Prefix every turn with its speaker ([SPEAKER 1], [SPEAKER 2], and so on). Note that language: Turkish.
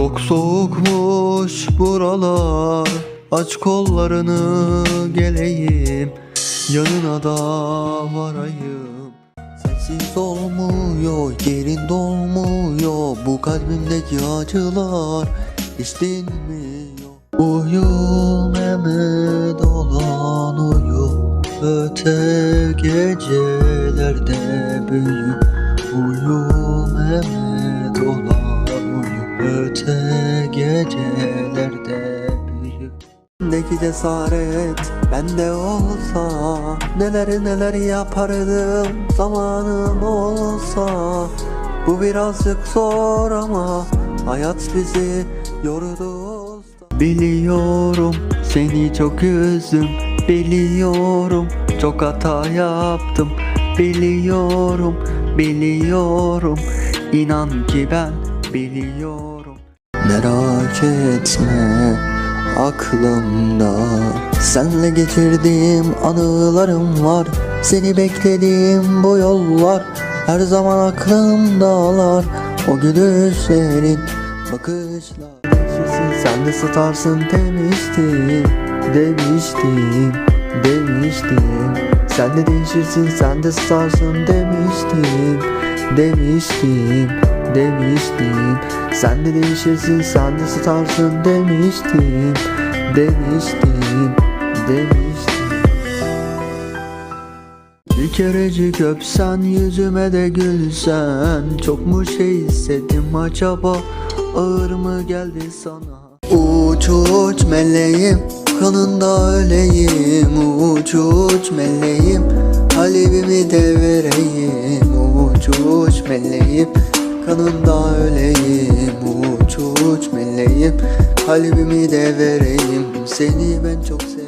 [SPEAKER 1] Çok soğukmuş buralar. Aç kollarını geleyim. Yanına da varayım. Sensiz olmuyor yerin dolmuyor. Bu kalbimdeki acılar hiç dinmiyor. Uyu Mehmet olan uyu Öte gecelerde büyü Uyu Mehmet Öte gecelerde büyü Bendeki cesaret bende olsa Neler neler yapardım zamanım olsa. Bu birazcık zor ama hayat bizi yordu. Biliyorum seni çok üzdüm Biliyorum çok hata yaptım. Biliyorum biliyorum inan ki ben biliyorum Merak etme aklımda. Senle geçirdiğim anılarım var. Seni beklediğim bu yollar Her zaman aklımdalar. O gülüşlerin bakışlar. Sen de satarsın demiştim Demiştim Demiştim. Sen de değişirsin sen de satarsın demiştim Demiştim Demiştim Sen de değişirsin sen de satarsın demiştim Demiştim Demiştim bir kerecik öpsen yüzüme de gülsen. Çok mu şey hissettim acaba? Ağır mı geldi sana? Uç uç meleğim Kanında öleyim. Uç uç meleğim Kalbimi de vereyim. Uç uç meleğim Kanında öleyim Uç uç meleğim Kalbimi de vereyim Seni ben çok seviyorum